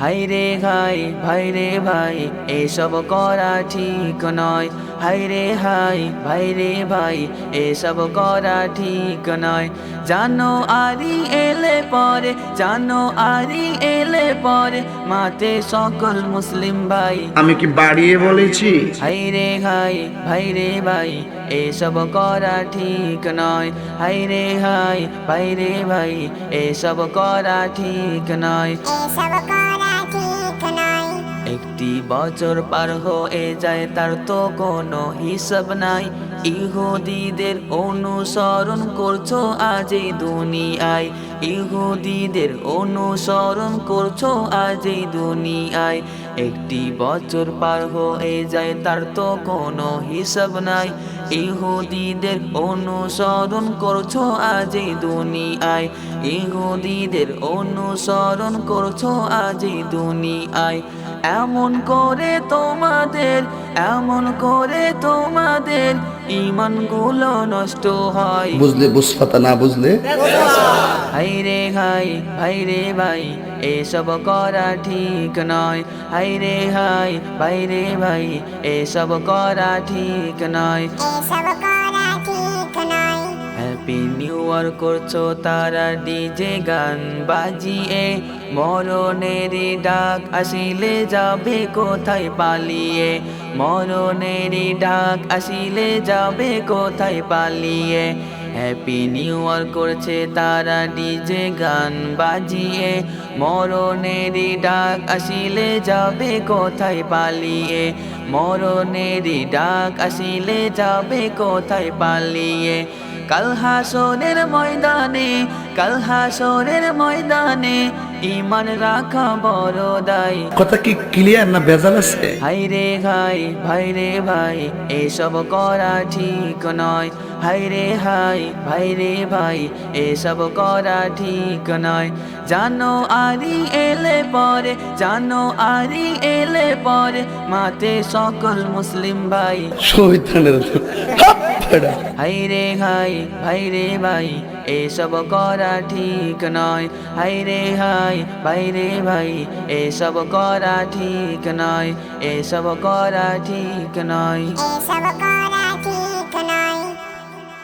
High রে high ভাই রে ভাই এসব করা ঠিক নয়। হাই রে হাই ভাই রে ভাই এসব করা ঠিক নয়। জানো আরি এলে পরে জানো আরি এলে পরে মাতে সকল মুসলিম ভাই। আমি কি বাড়িয়ে বলেছি? হাই রে হাই ভাই রে ভাই এসব করা ঠিক নয়। হাই রে হাই ভাই রে ভাই এসব করা ঠিক নয়। এসব করা ঠিক নয় একটি বছর পার হয়ে যায়, তার তো কোনো হিসাব নাই। ইহুদিদের অনুসরণ করছ আজ এই দুনিয়ায়। ইহুদিদের অনুসরণ করছ আজ এই দুনিয়ায়। একটি বছর পার হয়ে যায়, তার তো কোনো হিসাব নাই। ইহুদিদের অনুসরণ করছ আজ এই দুনিয়ায়। ইহুদিদের অনুসরণ করছ আজ এই দুনিয়ায়। এমন করে তোমাদের, এমন করে তোমাদের ইমানগুলো নষ্ট হয়। বুঝলে বুঝপাতা না বুঝলে? হাই রে হাই ভাই রে ভাই এসব করা ঠিক নয়। হাই রে হাই ভাই রে ভাই এসব করা ঠিক নয়। এসব করা ঠিক নয়। হ্যাপি নিউ ইয়ার করছ তারা ডিজে গান বাজিয়ে। মরণের ডাক আসিলে যাবে কোথায় পালিয়ে? মরণের ডাক আসিলে যাবে কোথায় পালিয়ে? হ্যাপি নিউ ইয়ার করছে তারা ডিজে গান বাজিয়ে। মরণের ডাক আসিলে যাবে কোথায় পালিয়ে? মরণের ডাক আসিলে যাবে কোথায় পালিয়ে? কাল হাসনের ময়দানে, কাল হাসনের ময়দানে ইমান রাখা বড় দায়। কথা কি ক্লিয়ার না ভেজাল আছে? হাই রে হাই ভাই রে ভাই এসব করা ঠিক নয়। হাই রে হাই ভাই রে ভাই এসব করা ঠিক নয়। জানো আরি এলে পরে জানো আরি এলে পরে মাতে সকল মুসলিম ভাই। শহীদানের হাই রে হাই ভাই রে ভাই এসব করা ঠিক নয়। হাই রে হাই ভাই রে ভাই এসব করা ঠিক নয়। এসব করা ঠিক নয়। এসব করা